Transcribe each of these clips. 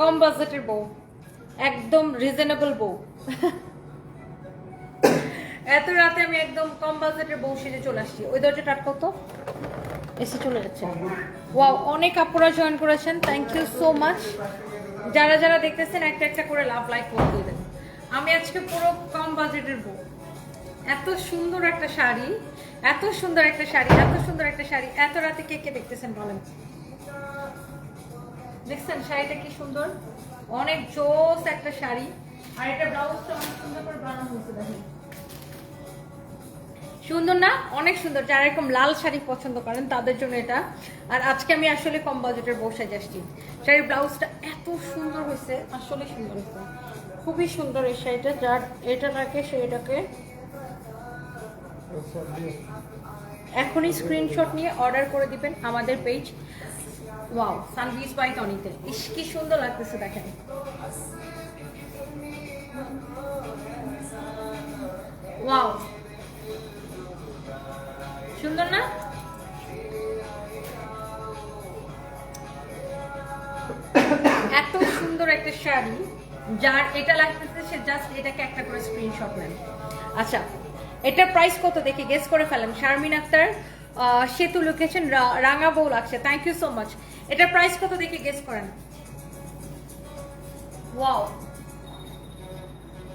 কম বাজেটের বউ। একদম রিজনেবল বউ। এত রাতে আমি একদম কম বাজেটের বউ সেজে চলে আসছি। ওই দরজা টাট কত? এসে চলে যাচ্ছে। ওয়াও অনেক আপুরা জয়েন করেছেন। থ্যাংক ইউ সো মাচ যারা যারা দেখতেছেন একটা একটা করে লাভ লাইক করে দিবেন। আমি আজকে পুরো কম বাজেটের বউ। এত সুন্দর একটা শাড়ি এত সুন্দর একটা শাড়ি এত সুন্দর একটা শাড়ি। এত রাতে কে কে দেখতেছেন বলেন? দেখছেন, শাড়িটা কি সুন্দর? অনেক জোস একটা শাড়ি। আর এটা ব্লাউজটা অনেক সুন্দর করে বানানো হয়েছে, দেখেন। সুন্দর না? অনেক সুন্দর। যারা এরকম লাল শাড়ি পছন্দ করেন, তাদের জন্য এটা। আর আজকে আমি আসলে কম বাজেটের বসে যাচ্ছি শাড়ির ব্লাউজটা এত সুন্দর হয়েছে, আসলে সুন্দর হয়েছে। খুবই সুন্দর এই শাড়িটা, যার এটা থাকে সেটাকে এখনই স্ক্রিনশট নিয়ে অর্ডার করে দিবেন আমাদের পেজ ওয়াও সানভিজ বাই টনিতে ইস, কি সুন্দর লাগতেছে দেখেন। ওয়াও সুন্দর না? এত সুন্দর একটা শাড়ি, যার এটা লাগতেছে, সে জাস্ট এটাকে একটা করে স্ক্রিনশট নেন আচ্ছা এটার প্রাইস কত দেখি গেস করে ফেলেন শারমিন আক্তার সেতু রা- রাঙা বউ লাগছে থ্যাংক ইউ সো মাচ এটার প্রাইস কত দেখি গেস করেন?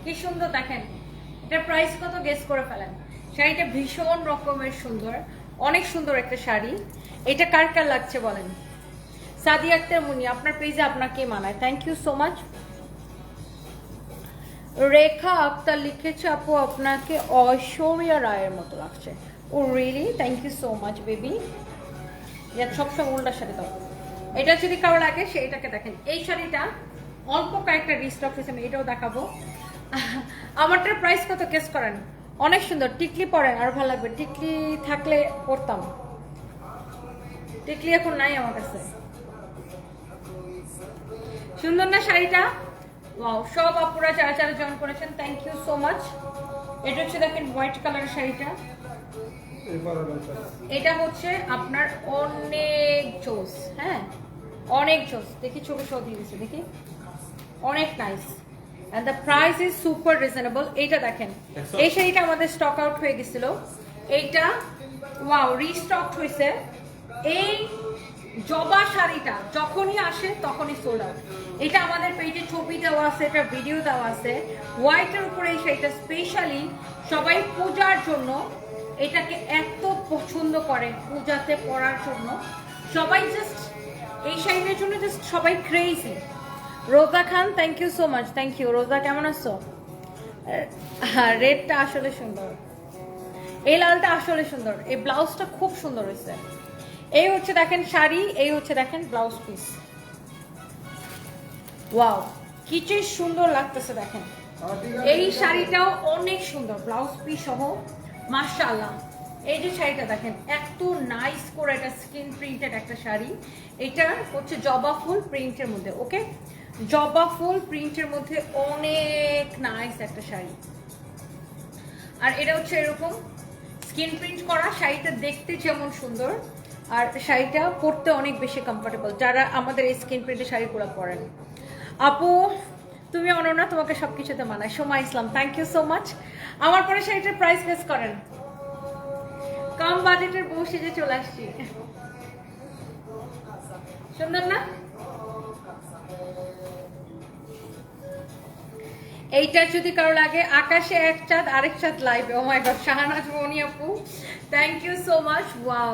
কি সুন্দর দেখেন। এটার প্রাইস কত গেস করে ফেলেন? শাড়িটা ভীষণ রকমের সুন্দর। অনেক সুন্দর একটা শাড়ি। এটা কার কার লাগছে বলেন? সাদি আক্তার মুনি, আপনার পেজে আপনাকে মানায়। Thank you so much Rekha Akter লিখেছে, আপু, আপনাকে ঐশ্বরিয়া রায়ের মতো লাগছে। ও really thank you so much baby সবসময় উল্টার সাথে দাও। এটা যদি কারও লাগে সে এটাকে দেখেন। এই শাড়িটা অল্প কয়েকটা রিস্টক হয়েছে, আমি এটাও দেখাবো। আমারটার প্রাইস কত কেস করেন? অনেক সুন্দর, টিকলি পরেন আর ভালো লাগবে। টিকলি থাকলে পরতাম। টিকলি এখন নাই আমার কাছে। সুন্দর না শাড়িটা? ওয়াও সব আপুরা যারা যারা জয়েন করেছেন থ্যাংক ইউ সো মাচ এটা হচ্ছে দেখেন হোয়াইট কালারের শাড়িটা। এটা হচ্ছে আপনার অনেক জোস হ্যাঁ? অনেক জোস। দেখি ছবি শো দিয়ে দিচ্ছে দেখি। অনেক nice and the price is super reasonable এইটা দেখেন। এই শাড়িটা আমাদের স্টক আউট হয়ে গেছিল। এইটা ওয়াও রিস্টক হয়েছে। এই জবা শাড়িটা যখনই আসে তখনই সোল্ড আউট এটা আমাদের পেজে ছবি দেওয়া আছে এটা ভিডিও দেওয়া আছে। হোয়াইটের উপরে এই শাড়িটা স্পেশালি সবাই পূজার জন্য এটাকে এত পছন্দ করে পূজাতে পরার জন্য। সবাই জাস্ট এই শাড়িটার জন্য জাস্ট সবাই crazy Roza Khan thank you so much thank you Roza কেমন আছো? হ্যাঁ রেডটা আসলে সুন্দর। এই লালটা আসলে সুন্দর। এই ব্লাউজটা খুব সুন্দর হয়েছে। এই হচ্ছে দেখেন শাড়ি এই হচ্ছে দেখেন ব্লাউজ পিস ওয়াও কি সুন্দর লাগতেছে দেখেন। এই শাড়িটাও অনেক সুন্দর ব্লাউজ পিস সহ। মাশাআল্লাহ। এই যে শাড়িটা দেখেন, এত নাইস করে একটা স্কিন প্রিন্টেড একটা শাড়ি। এটা হচ্ছে জবা ফুল প্রিন্টের মধ্যে ওকে জবা ফুল প্রিন্টের মধ্যে অনেক নাইস একটা শাড়ি। আর এটা হচ্ছে এরকম স্কিন প্রিন্ট করা, শাড়িটা দেখতে যেমন সুন্দর, আর শাড়িটা পরতে অনেক বেশি কমফোর্টেবল যারা আমাদের এই স্কিন প্রিন্টের শাড়িগুলো পরেন। আপু, তুমি অনন্যা, তোমাকে সব কিছুতে মানায়। Soma Islam thank you so much আমার পরে শাড়িটার প্রাইস গেস করেন। কম বাজেটের বউ সেজে চলে আসছি। সুন্দর না? এইটা যদি কারও লাগে, আকাশে এক চাঁদ, আরেক চাঁদ live oh my God Shahanaz Moni আপু thank you so much wow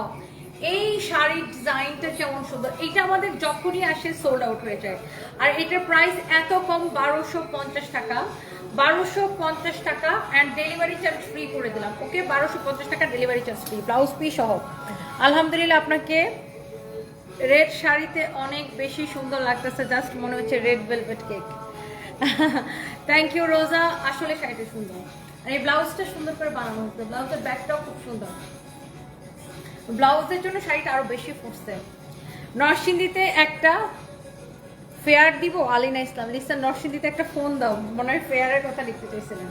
এই শাড়ির ডিজাইনটা যেমন সুন্দর। এটা আমাদের যখনই আসে সোল্ড আউট হয়ে যায়। আর এটার প্রাইস এত কম, বারোশো টাকা। বারোশো পঞ্চাশ টাকা অ্যান্ড ডেলিভারি চার্জ ফ্রি করে দিলাম। ওকে বারোশো পঞ্চাশ টাকা delivery charge free blouse piece সহ। আলহামদুলিল্লাহ আপনাকে রেড শাড়িতে অনেক বেশি সুন্দর লাগতেছে জাস্ট মনে হচ্ছে red velvet cake thank you Roza আসলে শাড়িটা সুন্দর। আর এই ব্লাউজটা সুন্দর করে বানানো হচ্ছে ব্লাউজের ব্যাগটাও খুব সুন্দর। ব্লাউজের জন্য শাড়িটা আরও বেশি ফুটছে। নরসিংদীতে একটা ফেয়ার দিব, আলিনা ইসলাম। লিসা নরসিংদীতে একটা ফোন দাও, মনে হয় ফেয়ারের কথা লিখতে চাইছিলেন।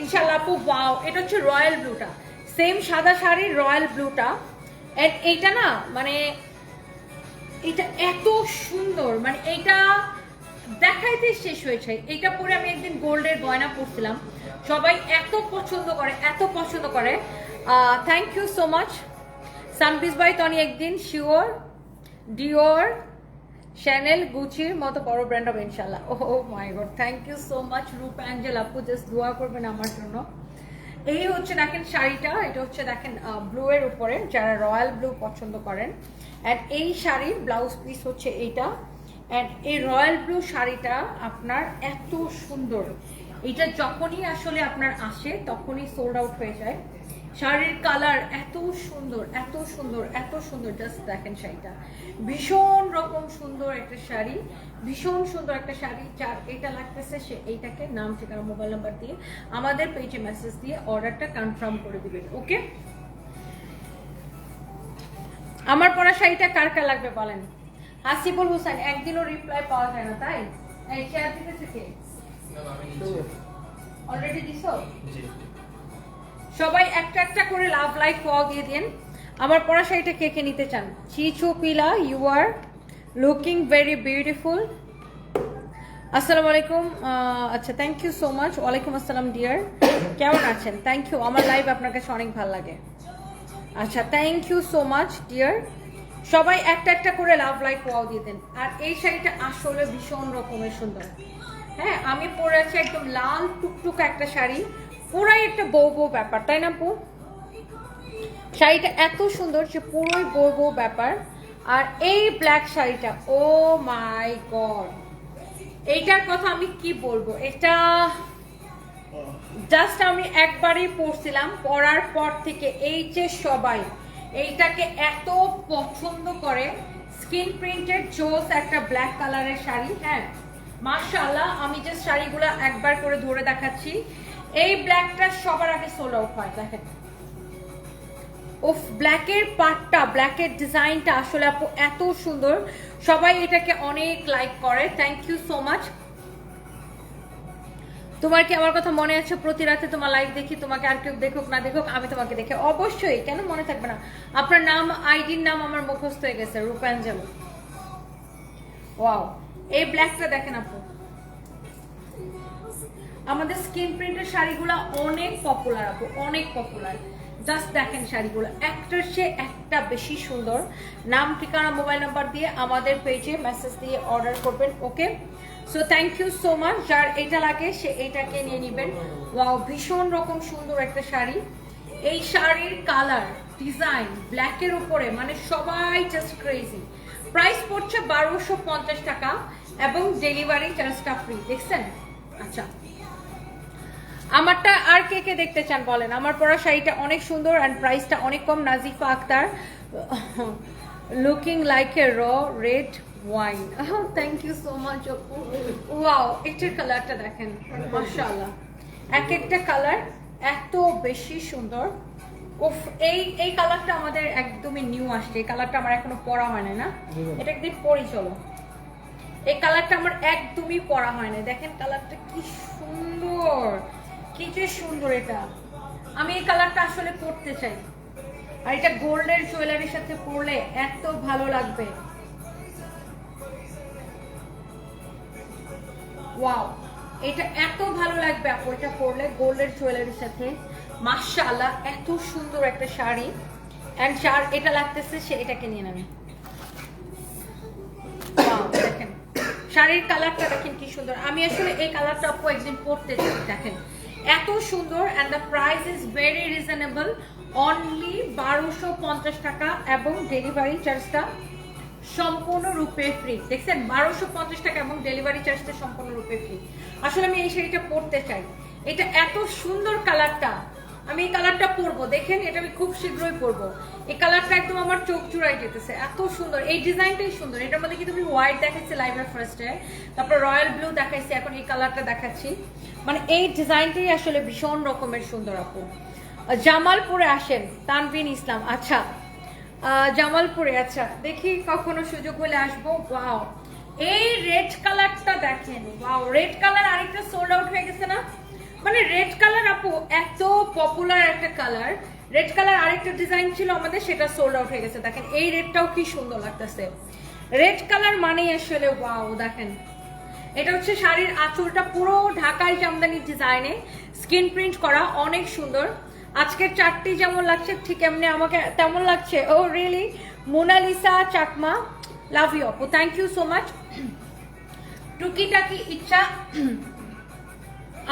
ইনশাল্লাহ আপু ওয়াও এটা হচ্ছে রয়্যাল ব্লুটা সেম সাদা শাড়ির রয়্যাল ব্লুটা এন্ড এইটা না মানে এটা এত সুন্দর মানে এটা দেখাইতে শেষ হয়েছে। এটা পরে আমি একদিন গোল্ডের গয়না পরছিলাম। সবাই এত পছন্দ করে, এত পছন্দ করে। থ্যাংক ইউ সো মাচ সানপিস বাই তনি একদিন, শিওর, ডিওর। শ্যানেল গুচির মতো বড় ব্র্যান্ড হবে ইনশাল্লাহ ও my God thank you so much Rup angel আপু জাস্ট দোয়া করবেন আমার জন্য। এই হচ্ছে দেখেন শাড়িটা, এটা হচ্ছে দেখেন ব্লু এর উপরে, যারা রয়্যাল ব্লু পছন্দ করেন। অ্যান্ড এই শাড়ির ব্লাউজ পিস হচ্ছে এইটা। অ্যান্ড এই রয়্যাল ব্লু শাড়িটা আপনার এত সুন্দর। এটা যখনই আসলে আপনার আসে, তখনই সোল্ড আউট হয়ে যায়। শাড়ির কালার এত সুন্দর এত সুন্দর এত সুন্দর জাস্ট দেখেন শাড়িটা। ভীষণ রকম সুন্দর একটা শাড়ি ভীষণ সুন্দর একটা শাড়ি যার এটা লাগতেছে সে এইটাকে নাম ঠিকানা মোবাইল নাম্বার দিয়ে আমাদের পেজে মেসেজ দিয়ে অর্ডারটা কনফার্ম করে দিবেন ওকে আমার পরা শাড়িটা কার কার লাগবে বলেন? হাসিবুল হোসেন একদিনও রিপ্লাই পাওয়া যায় না তাই? এই শেয়ার দিতে থেকে? অলরেডি দিছো? সবাই একটা একটা করে লাভ লাইক ফল দিয়ে দিন। আমার পড়া শাড়িটা কে নিতে চান? চিচু পিলা you are looking very beautiful আসসালামু আলাইকুম। আচ্ছা থ্যাংক ইউ সো মাচ ওয়ালাইকুম আসসালাম ডিয়ার কেমন আছেন? থ্যাংক ইউ আমার লাইভ আপনার কাছে অনেক ভালো লাগে। আচ্ছা thank you so much dear সবাই একটা একটা করে লাভ লাইক ওয়াও দিয়ে দেন। আর এই শাড়িটা আসলে ভীষণ রকমের সুন্দর। হ্যাঁ আমি পরে আছি একদম লাল টুকটুক একটা শাড়ি। পুরাই একটা বউ বউ ব্যাপার, তাই না পু? শাড়িটা এত সুন্দর যে পুরোই বউ বউ ব্যাপার। আর এই ব্ল্যাক শাড়িটা, ও মাই গড! এইটার কথা আমি কি বলব? এটা জাস্ট আমি একবারই পরছিলাম পরার পর থেকে এই যে সবাই, এইটাকে এত পছন্দ করে স্কিন প্রিন্টেড জোস একটা ব্ল্যাক কালারের শাড়ি হ্যাঁ? মার্শাল্লাহ আমি যে শাড়িগুলো একবার করে ধরে দেখাচ্ছি এই ব্ল্যাকটা সবার আগে সোল আউট হয়, দেখেন। উফ ব্ল্যাকের পার্টটা ব্ল্যাকের ডিজাইনটা আসলে আপু এত সুন্দর। সবাই এটাকে অনেক লাইক করে। থ্যাংক ইউ সো মাচ তোমার কি আমার কথা মনে আছে? প্রতি রাতে তোমার লাইভ দেখি, তোমাকে আর কেউ দেখুক, না দেখুক, আমি তোমাকে দেখে অবশ্যই, কেন মনে থাকবে না? আপনার নাম আইডির নাম আমার মুখস্থ হয়ে গেছে, রূপাঞ্জল। ওয়াও এই ব্ল্যাকটা দেখেন আপু। আমাদের স্কিন প্রিন্টের শাড়িগুলো অনেক পপুলার আপু, অনেক পপুলার জাস্ট দেখেন শাড়িগুলো, একটার সে একটা বেশি সুন্দর। নাম, ঠিকানা মোবাইল নাম্বার দিয়ে আমাদের পেজে মেসেজ দিয়ে অর্ডার করবেন okay so thank you so much যার এটা লাগে, সে এটাকে নিয়ে নেবেন। ওয়াও ভীষণ রকম সুন্দর একটা শাড়ি। এই শাড়ির কালার ডিজাইন ব্ল্যাকের উপরে মানে সবাই জাস্ট ক্রেজি প্রাইস পড়ছে বারোশো পঞ্চাশ টাকা এবং ডেলিভারি চার্জটা ফ্রি দেখছেন? আচ্ছা। আমারটা আর কে কে দেখতে চান বলেন? আমার পরা শাড়িটা অনেক সুন্দর অ্যান্ড প্রাইসটা অনেক কম। Nazifa Akter looking like a র red wine thank you so much Apu wow এটার কালারটা দেখেন মাশাআল্লাহ। এক একটা কালার এত বেশি সুন্দর। উফ এই এই কালারটা আমাদের একদমই নিউ আসছে। এই কালারটা আমার এখনও পরা হয় না? না এটা একদিন পরি চলো। এই কালারটা আমার একদমই পরা হয় না দেখেন কালারটা কি সুন্দর। কি যে সুন্দর এটা। আমি এই কালারটা আসলে পরতে চাই। আর এটা গোল্ডের জুয়েলারির সাথে পরলে এত ভালো লাগবে। ওয়াও, এটা এত ভালো লাগবে আপু, এটা পরলে গোল্ডের জুয়েলারির সাথে। মাশাআল্লাহ, এত সুন্দর একটা শাড়ি। এন্ড যার এটা লাগতেছে, সে এটাকে নিয়ে নেবে। দেখেন। শাড়ির কালারটা দেখেন কি সুন্দর। আমি আসলে এই কালারটা আপু একদিন পরতে চাই, দেখেন। এত সুন্দর and the price is very reasonable only বারোশো পঞ্চাশ টাকা এবং ডেলিভারি চার্জটা সম্পূর্ণরূপে ফ্রি দেখছেন? বারোশো পঞ্চাশ টাকা এবং ডেলিভারি চার্জটা সম্পূর্ণরূপে ফ্রি আসলে আমি এই শাড়িটা পরতে চাই। এটা এত সুন্দর কালারটা আমি এই কালারটা পরবো। দেখেন, এটা আমি খুব শীঘ্রই পরবো। এই কালারটা একদম আমার চোখ চূড়াই যেতেছে এত সুন্দর। এই ডিজাইনটাই সুন্দর। এটার মধ্যে কিন্তু আমি হোয়াইট দেখাচ্ছি লাইভের ফার্স্টে তারপর রয়্যাল ব্লু দেখাইছি, এখন এই কালারটা দেখাচ্ছি। মানে এই ডিজাইনটাই আসলে ভীষণ রকমের সুন্দর, আপু। জামালপুরে আসেন, তানভিন ইসলাম। আচ্ছা জামালপুরে আচ্ছা দেখি কখনো সুযোগ হলে আসব। ওয়াও এই রেড কালারটা দেখেন। ওয়াও রেড কালার আরেকটা সোল্ড আউট হয়ে গেছে না? মানে রেড কালার আপু, এত পপুলার একটা কালার রেড কালার আরেকটা ডিজাইন ছিল আমাদের, সেটা সোল্ড আউট হয়ে গেছে। দেখেন, এই রেডটাও কি সুন্দর লাগতেছে। রেড কালার মানেই আসলে ওয়াও দেখেন। এটা হচ্ছে শাড়ির আঁচলটা পুরো ঢাকাই জামদানি ডিজাইনে স্কিন প্রিন্ট করা, অনেক সুন্দর। আজকের চারটি যেমন লাগছে, ঠিক এমনি আমাকে তেমন লাগছে। ও really Monalisa, Chakma love you আপু। থ্যাংক ইউ সো মাচ টুকিটাকি ইচ্ছা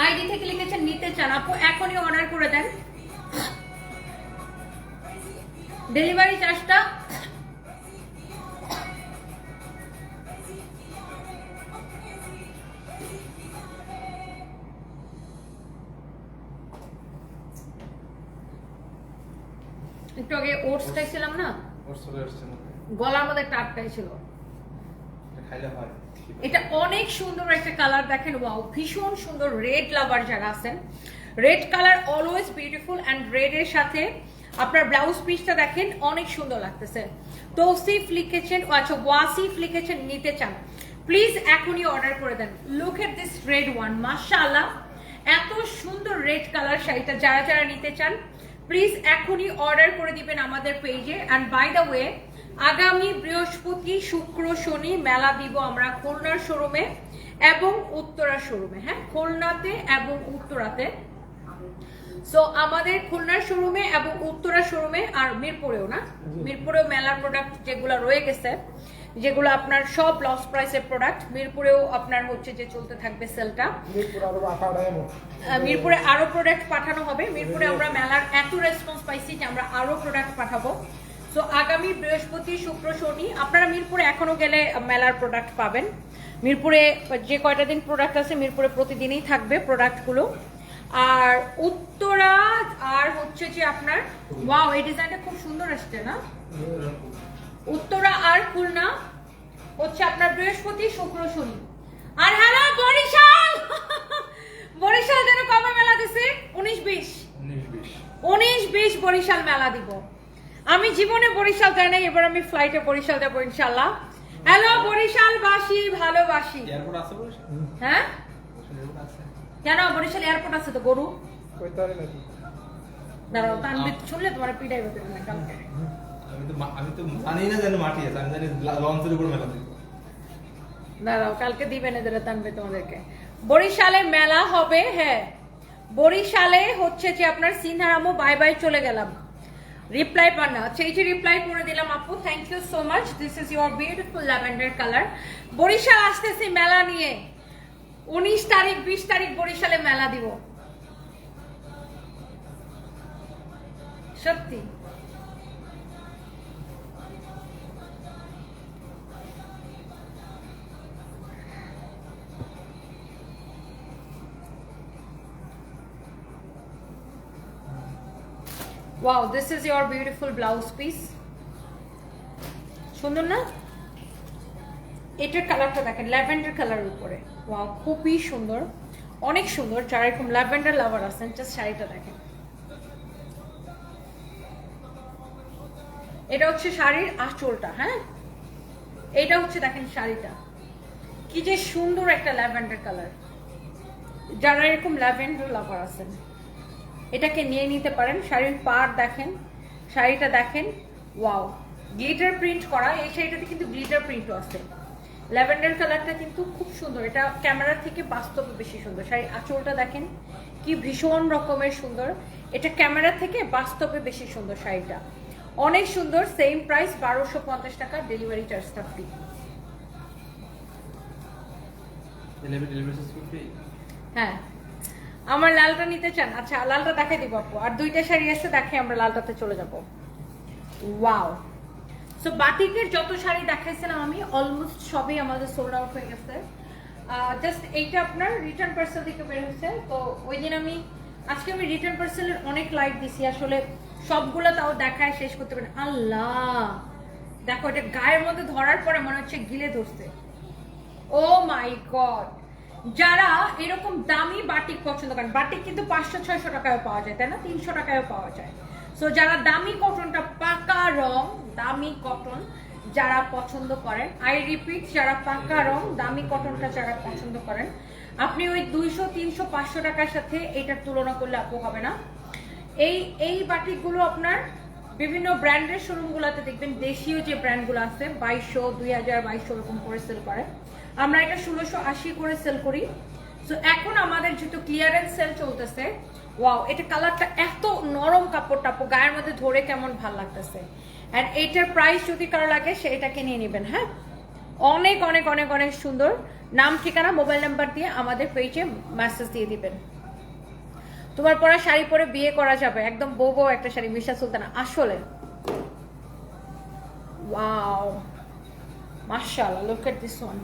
আইডি থেকে লিখেছেন নিতে চান। আপু এখনই অর্ডার করে দেন। ডেলিভারি চার্জটা একটু আগে ওটস খাইছিলাম না? গলার মধ্যে একটা আটকাই ছিল। খাইলে হয়। এটা অনেক সুন্দর একটা কালার দেখেন। ওয়াও ভীষণ সুন্দর রেড লাভার যারা আছেন। Red colour always beautiful and red এর সাথে আপনার ব্লাউজ পিসটা দেখেন, অনেক সুন্দর লাগতেছে। তৌসিফ লিখেছেন আচ্ছা ওয়াসিফ লিখেছেন, নিতে চান। প্লিজ এখনই অর্ডার করে দেন। Look at this red one মাশাআল্লাহ। এত সুন্দর রেড কালার শাড়িটা, যারা যারা নিতে চান প্লিজ এখনই অর্ডার করে দিবেন আমাদের পেজে অ্যান্ড বাই দ্য ওয়ে আগামী বৃহস্পতি শুক্র শনি মেলা দিব আমরা খুলনার শোরুমে এবং উত্তরা শোরুমে হ্যাঁ? খুলনাতে এবং উত্তরাতে। সো আমাদের খুলনার শোরুমে এবং উত্তরা শোরুমে আর মিরপুরেও না? মিরপুরেও মেলার প্রোডাক্ট যেগুলো রয়ে গেছে যেগুলো আপনার সব লস প্রাইসের প্রোডাক্ট মিরপুরেও আপনার হচ্ছে যে চলতে থাকবে সেলটা মিরপুর আরও প্রোডাক্ট পাঠানো হবে। মিরপুরে আমরা মেলার এত রেসপন্স পাইছি যে আমরা আরও প্রোডাক্ট পাঠাবো। সো আগামী বৃহস্পতি শুক্র শনি আপনারা মিরপুরে এখনও গেলে মেলার প্রোডাক্ট পাবেন। মিরপুরে যে কয়টা দিন প্রোডাক্ট আছে মিরপুরে প্রতিদিনই থাকবে প্রোডাক্টগুলো আর উত্তরা আর হচ্ছে যে আপনার ওয়াও এই ডিজাইনটা খুব সুন্দর আসছে না? উত্তরা আর খুলনা হচ্ছে আপনার বৃহস্পতি শুক্র শনি। আর হ্যালো বরিশাল! বরিশাল যেন কবে মেলা দিছে? উনিশ বিশ। উনিশ বিশ বরিশাল মেলা দিব। আমি জীবনে বরিশাল যাই নাই এবার আমি ফ্লাইটে বরিশাল যাব ইনশাল্লাহ হ্যালো বরিশালবাসী ভালোবাসি। এয়ারপোর্ট আছে বলে হ্যাঁ? কেন বরিশাল এয়ারপোর্ট আছে তো গরু? দাঁড়াও তানবির শুনলে তোমার তো কালকে। আমি তো মা- আমি তো জানি না জানি মাটি আছে আমি জানি লঞ্চের উপর মেলা দাঁড়াও কালকে দিবেন এদের টানবে তোমাদেরকে। বরিশালে মেলা হবে হ্যাঁ। বরিশালে হচ্ছে যে আপনার সিনহারামো বাই বাই চলে গেলাম। রিপ্লাই পান না আচ্ছা এই যে রিপ্লাই করে দিলাম আপু thank you so much this is your beautiful lavender colour Barishal আসতেছি মেলা নিয়ে। উনিশ তারিখ, বিশ তারিখ বরিশালে মেলা দিব। সত্যি। Wow this is your beautiful blouse piece সুন্দর না? এটার কালারটা দেখেন ল্যাভেন্ডার কালারের উপরে। ওয়াও খুবই সুন্দর। অনেক সুন্দর, যারা এরকম ল্যাভেন্ডার লাভার আছেন জাস্ট শাড়িটা দেখেন। এটা হচ্ছে শাড়ির আঁচলটা হ্যাঁ? এটা হচ্ছে দেখেন শাড়িটা। কি যে সুন্দর একটা ল্যাভেন্ডার কালার যারা এরকম ল্যাভেন্ডার লাভার আছেন। এটাকে নিয়ে নিতে পারেন। শাড়ির পার দেখেন। শাড়িটা দেখেন। ওয়াও। গ্লিটার প্রিন্ট করা। এই শাড়িটাতে কিন্তু গ্লিটার প্রিন্টও আছে। ল্যাভেন্ডার কালারটা কিন্তু খুব সুন্দর। এটা ক্যামেরা থেকে বাস্তবে বেশি সুন্দর। শাড়ির আঁচলটা দেখেন। কি ভীষণ রকমের সুন্দর। এটা ক্যামেরা থেকে বাস্তবে বেশি সুন্দর শাড়িটা। অনেক সুন্দর। সেম প্রাইস বারোশো পঞ্চাশ টাকা। ডেলিভারি চার্জটা ফ্রি হ্যাঁ। আমার লালটা নিতে চান? আচ্ছা লালটা দেখাই দিব আপু। আর দুইটা শাড়ি আছে, দেখে আমরা লালটাতে চলে যাব। ওয়াও সো বাটিকের যত শাড়ি দেখাইছিলাম আমি অলমোস্ট সবই আমাদের সোল্ড আউট হয়ে গেছে। জাস্ট এইটা আপনার রিটার্ন পার্সেল থেকে বের হয়েছে। তো ওই দিন আমি, আজকে আমি রিটার্ন পার্সেলের অনেক লাইট দিছি। আসলে সবগুলো তাও দেখায় শেষ করতে পারেন আল্লাহ! দেখো, এটা গায়ের মধ্যে ধরার পরে মনে হচ্ছে গিলে ধরছে। ও মাই গড যারা এরকম দামি বাটিক পছন্দ করেন, বাটিক কিন্তু পাঁচশো, ছয়শো টাকায় পাওয়া যায়, তাই না? তিনশো টাকায়ও পাওয়া যায়। সো যারা দামি কটনটা পাকা রং, দামি কটন যারা পছন্দ করেন আই রিপিট যারা পাকা রং, দামি কটনটা যারা পছন্দ করেন, আপনি ওই দুইশো, তিনশো, পাঁচশো টাকার সাথে এটার তুলনা করলে আপু হবে না। এই এই বাটিকগুলো আপনার বিভিন্ন ব্র্যান্ডের শোরুমগুলোতে দেখবেন, দেশীয় যে ব্র্যান্ডগুলো আছে, বাইশশো, দুই হাজার, বাইশশো এরকম করে সেল করে। আমরা এটা ষোলোশো আশি করে সেল করি। তো এখন আমাদের যেহেতু ক্লিয়ারেন্স সেল চলতেছে ওয়াও এটা কালারটা এত নরম কাপড় টাপড় গায়ের মধ্যে ধরে কেমন ভালো লাগতেছে। অ্যান্ড এইটার প্রাইস যদি কারও লাগে, সে এটাকে নিয়ে নেবেন হ্যাঁ? অনেক অনেক অনেক অনেক সুন্দর। নাম, ঠিকানা মোবাইল নাম্বার দিয়ে আমাদের পেজে মেসেজ দিয়ে দিবেন। তোমার পরা শাড়ি পরে বিয়ে করা যাবে, একদম বউ বউ একটা শাড়ি, মিশা সুলতানা, আসলে। Wow look at this one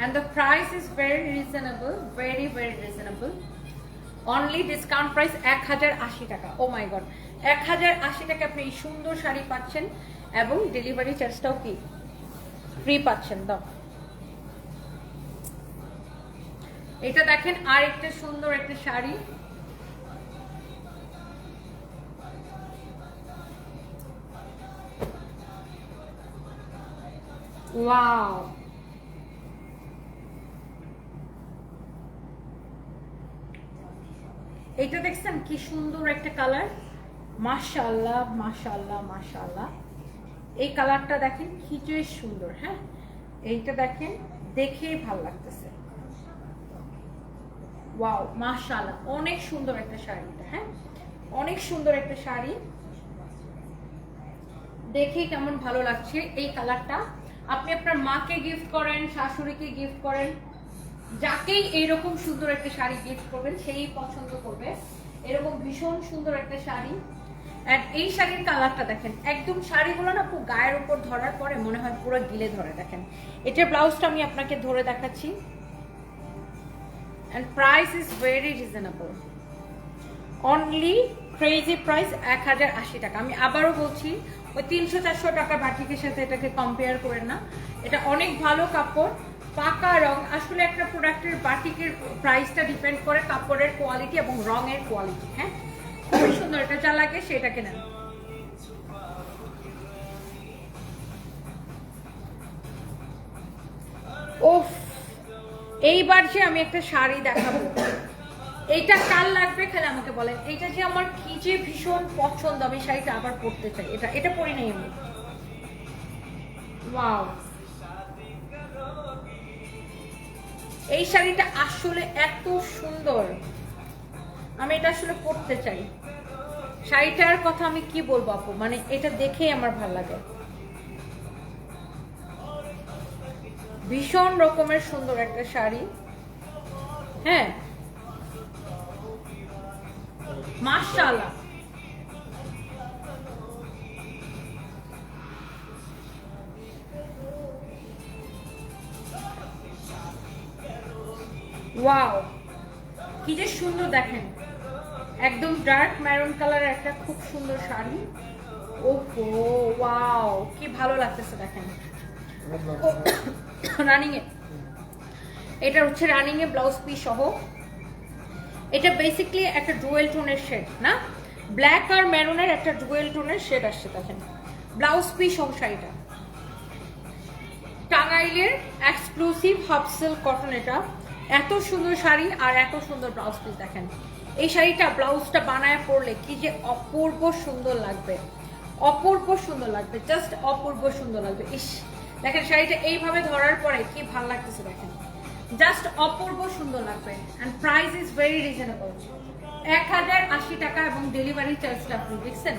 and the price is very reasonable, very very reasonable. Only discount price এক হাজার আশি টাকা। ও মাই গড এক হাজার আশি টাকা আপনি এই সুন্দর শাড়ি পাচ্ছেন এবং ডেলিভারি চার্জটাও কি? ফ্রি পাচ্ছেন, দাও। এটা দেখেন আর একটা সুন্দর একটা শাড়ি। ওয়াও এটা দেখছেন কি সুন্দর একটা কালার। মাশাআল্লাহ মাশাআল্লাহ মাশাআল্লাহ। এই কালারটা দেখেন যে সুন্দর হ্যাঁ? এইটা দেখেন দেখেই ভালো লাগতেছে। ওয়াও মাশাআল্লাহ অনেক সুন্দর একটা শাড়ি এটা, হ্যাঁ? অনেক সুন্দর একটা শাড়ি। দেখে কেমন ভালো লাগছে এই কালারটা। আপনি আপনার মাকে গিফট করেন শাশুড়িকে গিফট করেন যাকেই এইরকম সুন্দর একটা শাড়ি গিফট করবেন, সেই পছন্দ করবে। এরকম ভীষণ সুন্দর একটা শাড়ি। এই শাড়ির কালারটা দেখেন, একদম শাড়িগুলো না পুরো গায়ের উপর ধরার পরে মনে হয় পুরো গিলে ধরে, দেখেন। এটার ব্লাউজটা আমি আপনাকে ধরে দেখাচ্ছি। And price is very reasonable. Only crazy price এক হাজার আশি টাকা। আমি আবারও বলছি, ওই তিনশো চারশো টাকা বাটিকের সাথে এটাকে কম্পেয়ার করেন না। এটা অনেক ভালো কাপড় পাকা রং, আসলে একটা প্রোডাক্টের বাটিকের প্রাইসটা ডিপেন্ড করে কাপড়ের কোয়ালিটি এবং রঙের কোয়ালিটি হ্যাঁ? খুবই সুন্দর এটা যা লাগে সেটাকে নেন। এইবার যে আমি একটা শাড়ি দেখাবো। এইটা কাল লাগবে খালি আমাকে বলেন। এইটা যে আমার কি যে ভীষণ পছন্দ, আমি শাড়িটা আবার পরতে চাই। এটা এটা পরি নাই আমি। এই শাড়িটা আসলে এত সুন্দর। আমি এটা আসলে পরতে চাই। শাড়িটার কথা আমি কি বলব আপু? মানে এটা দেখেই আমার ভালো লাগে। ভীষণ রকমের সুন্দর একটা শাড়ি। হ্যাঁ। মাশাআল্লাহ। ওয়াও কি যে সুন্দর দেখেন। একদম ডার্ক ম্যারুন কালারের একটা খুব সুন্দর শাড়ি। ওহো ওয়াও কি ভালো লাগতেছে দেখেন। রানিং এ। এটা হচ্ছে রানিং এ ব্লাউজ পিস সহ। এটা বেসিক্যালি একটা ডুয়েল টোনের শেড না? ব্ল্যাক আর মেরুনের একটা ডুয়েল টোনের শেড আসছে দেখেন। ব্লাউজ পিস সহ শাড়িটা টাঙ্গাইলের এক্সক্লুসিভ হাফসেল কটন এটা। এত সুন্দর শাড়ি আর এত সুন্দর ব্লাউজ পিস দেখেন। এই শাড়িটা ব্লাউজটা বানায় পরলে কি যে অপূর্ব সুন্দর লাগবে। অপূর্ব সুন্দর লাগবে জাস্ট অপূর্ব সুন্দর লাগবে। ইস, দেখেন শাড়িটা এইভাবে ধরার পরে কি ভালো লাগতেছে দেখেন। জাস্ট অপূর্ব সুন্দর লাগবে and price is very reasonable এক হাজার আশি টাকা এবং ডেলিভারি চার্জটা আপনি দেখছেন?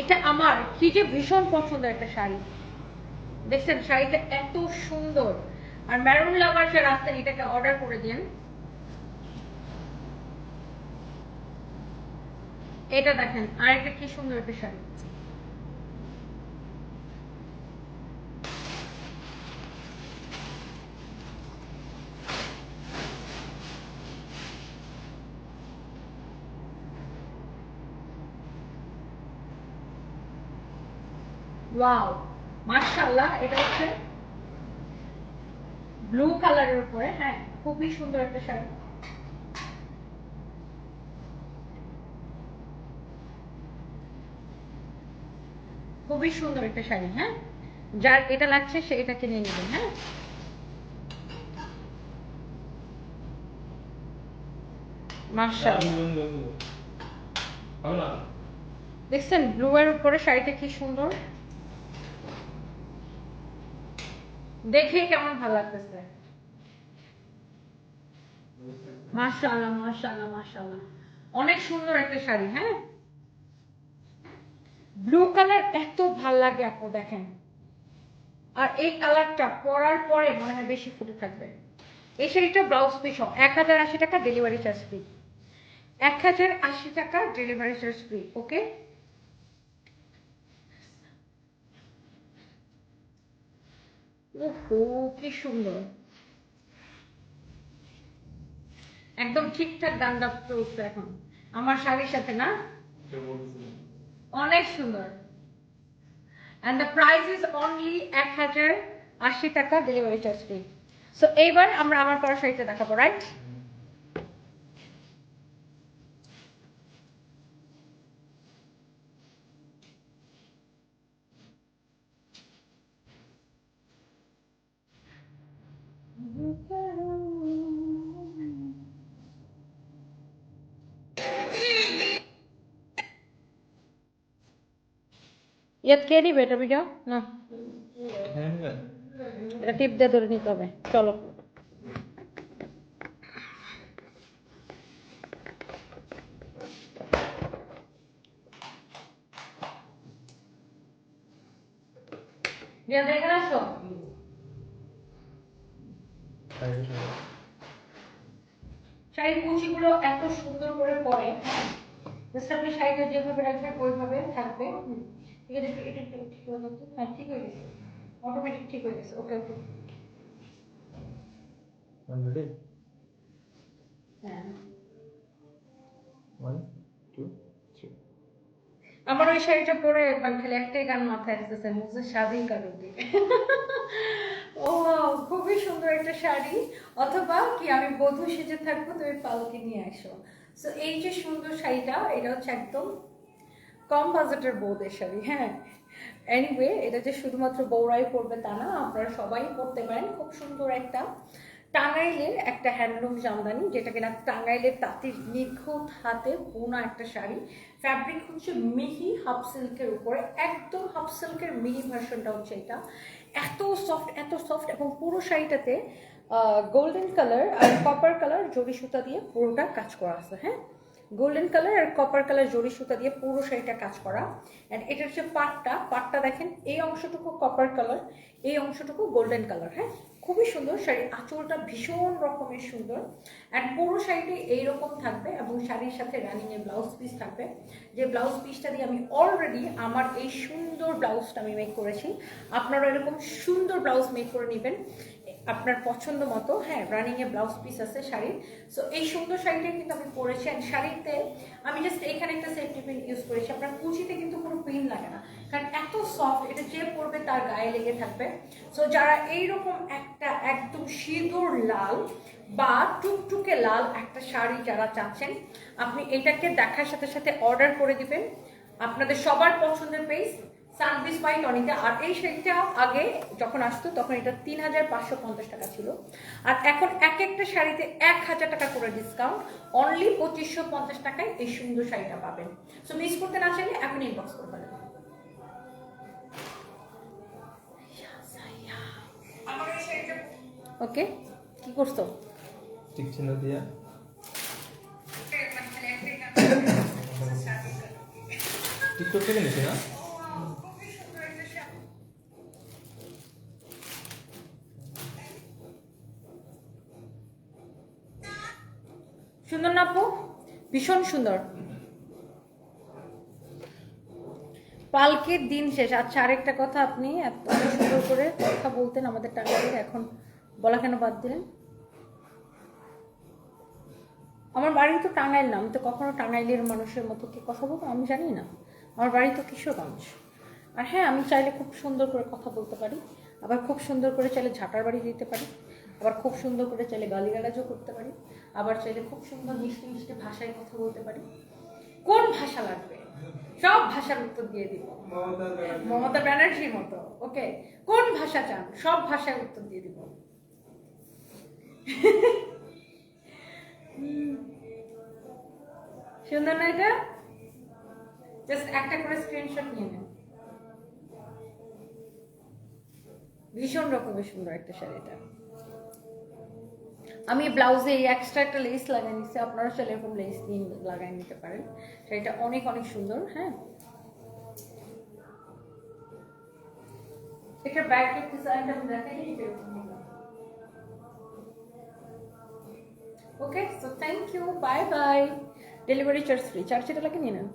এটা আমার, কি যে ভীষণ পছন্দের একটা শাড়ি। দেখছেন শাড়িটা এত সুন্দর। আর ম্যারুন লাভার যারা রাস্তা এটাকে অর্ডার করে দিন, এটা দেখেন, আর একটা কি সুন্দর একটা শাড়ি। ওয়াও মাশাআল্লাহ, এটা হচ্ছে ব্লু কালারের উপরে হ্যাঁ খুবই সুন্দর একটা শাড়ি। খুবই সুন্দর একটা শাড়ি হ্যাঁ? যার এটা লাগছে সে এটা কিনে নেবেন হ্যাঁ? দেখছেন ব্লু এর উপরে শাড়িটা কি সুন্দর? দেখে কেমন ভালো লাগতেছে? মাশাআল্লাহ মাশাআল্লাহ মাশাআল্লাহ। অনেক সুন্দর একটা শাড়ি হ্যাঁ? ব্লু কালার এত ভালো লাগে আপু, দেখেন। আর এই কালারটা পরার পরে মনে হয় বেশি ফুটে থাকবে। এই শাড়িটা ব্লাউজ পিস এক হাজার আশি টাকা ডেলিভারি চার্জ ফ্রি এক হাজার আশি টাকা ডেলিভারি চার্জ ফ্রি ওকে ওহো কি সুন্দর। একদম ঠিকঠাক দামটা চলছে এখন। আমার শাড়ির সাথে না? অনেক সুন্দর। And the price is only এক হাজার আশি টাকা ডেলিভারি চার্জ ফ্রি সো এইবার আমরা আমার পরা শাড়িটা দেখাবো রাইট ইয়াত কে দিবে এটা ভিডিও না। এটা টিপ দিয়ে ধরে নিতে হবে। চলো। দেখে আসো। শাড়ির কুচিগুলো এত সুন্দর করে পরে জাস্ট আপনি শাড়িটা যেভাবে রাখবেন ওইভাবে থাকবে। ঠিক আছে এটা ঠিক হয়ে যাচ্ছে। হ্যাঁ ঠিক হয়ে গেছে। অটোমেটিক ঠিক হয়ে গেছে। ওকে ওকে Ready? হ্যাঁ। One, two, three. আমার ওই শাড়িটা পরে মানে খালি একটাই গান মাথায় আসতেছে মুজে শাদি কারুদি ও খুবই সুন্দর একটা শাড়ি। অথবা কি, আমি বধূ সেজে থাকব, তুমি পালকি নিয়ে আসো। সো এই যে সুন্দর শাড়িটা, এটা হচ্ছে একদম কম বাজেটের বৌদের শাড়ি হ্যাঁ। এনিওয়ে এটা যে শুধুমাত্র বৌরাই পরবে তা না, আপনারা সবাই পরতে পারেন, খুব সুন্দর একটা। টাঙ্গাইলের একটা হ্যান্ডলুম জামদানি, যেটা কিনা টাঙ্গাইলের তাঁতির নিখুঁত হাতে বোনা একটা শাড়ি। ফ্যাব্রিক হচ্ছে মিহি হাফ সিল্কের উপরে, একদম হাফ সিল্কের মিহি ভার্সনটা হচ্ছে এটা। এত সফট এত সফট এবং পুরো শাড়িটাতে গোল্ডেন কালার আর কপার কালার জরি সুতা দিয়ে পুরোটা কাজ করা আছে হ্যাঁ? গোল্ডেন কালার আর কপার কালার জরি সুতা দিয়ে পুরো শাড়িটা কাজ করা। অ্যান্ড এটার যে পাটটা পাটটা দেখেন, এই অংশটুকু কপার কালার এই অংশটুকু গোল্ডেন কালার হ্যাঁ? খুবই সুন্দর, শাড়ির আঁচলটা ভীষণ রকমের সুন্দর। অ্যান্ড পুরো শাড়িটি এইরকম থাকবে এবং শাড়ির সাথে রানিং এর ব্লাউজ পিস থাকবে। যে ব্লাউজ পিসটা দিয়ে আমি অলরেডি আমার এই সুন্দর ব্লাউজটা আমি মেক করেছি। আপনারা এরকম সুন্দর ব্লাউজ মেক করে নেবেন। আপনার পছন্দ মতো হ্যাঁ রানিং এ ব্লাউজ পিস আছে, শাড়ির। সো এই সুন্দর শাড়িটা কিন্তু আমি পরেছি অ্যান্ড শাড়িতে আমি জাস্ট এখানে একটা সেফটি পিন ইউজ করেছি। আপনার কুচিতে কিন্তু কোনো পিন লাগে না, কারণ এত সফট এটা যে পরবে তার গায়ে লেগে থাকবে। সো যারা এইরকম একটা একদম সিঁদুর লাল বা টুকটুকে লাল একটা শাড়ি যারা চাচ্ছেন, আপনি এটাকে দেখার সাথে সাথে অর্ডার করে দিবেন। আপনাদের সবার পছন্দের পেজ সানবিস বাই টনিতে আর এই শাড়িটা আগে যখন আসতো তখন এটা তিন হাজার পাঁচশো পঞ্চাশ টাকা ছিল। আর এখন এক একটা শাড়িতে এক হাজার টাকা করে ডিসকাউন্ট অনলি পঁচিশশো পঞ্চাশ টাকায় এই সুন্দর শাড়িটা পাবেন। সো মিস করতে না চাইলে এখন ইনবক্স করে ফেলেন। ওকে কি করছ? টিক চিহ্ন দিয়া টিকটক থেকে নিছি না সুন্দর না আপু ভীষণ সুন্দর। পালকের দিন শেষ। আচ্ছা আরেকটা কথা আপনি এত সুন্দর করে কথা বলতেন আমাদের টাঙ্গাইলের, এখন বলা কেন বাদ দিলেন? আমার বাড়ি তো টাঙ্গাইল না, আমি তো কখনো টাঙ্গাইলের মানুষের মতো কি কথা বলব আমি জানি না। আমার বাড়ি তো কিশোরগঞ্জ। আর হ্যাঁ আমি চাইলে খুব সুন্দর করে কথা বলতে পারি, আবার খুব সুন্দর করে চাইলে ঝাঁটার বাড়ি দিতে পারি। আবার খুব সুন্দর করে চাইলে গালিগালাজও করতে পারি আবার চাইলে খুব সুন্দর মিষ্টি মিষ্টি ভাষায় কথা বলতে পারি। কোন ভাষা লাগবে? সব ভাষার উত্তর দিয়ে দিব। মমতা ব্যানার্জির মতো ওকে? কোন ভাষা চান? সব ভাষায় উত্তর দিয়ে দিব। সুন্দর না এটা? জাস্ট একটা করে স্ক্রিনশট নিয়ে নেন। ভীষণ রকমের সুন্দর একটা শাড়ি এটা। আমি ব্লাউজে এই এক্সট্রা একটা লেস লাগাই নিচ্ছি আপনারা চাইলে এরকম লেস নিয়ে লাগাই নিতে পারেন। শাড়িটা অনেক অনেক সুন্দর হ্যাঁ? এটা ব্যাকের ডিজাইনটা আমি দেখাই okay so thank you bye bye delivery charge free charge এটা লাগে নিয়ে নেন।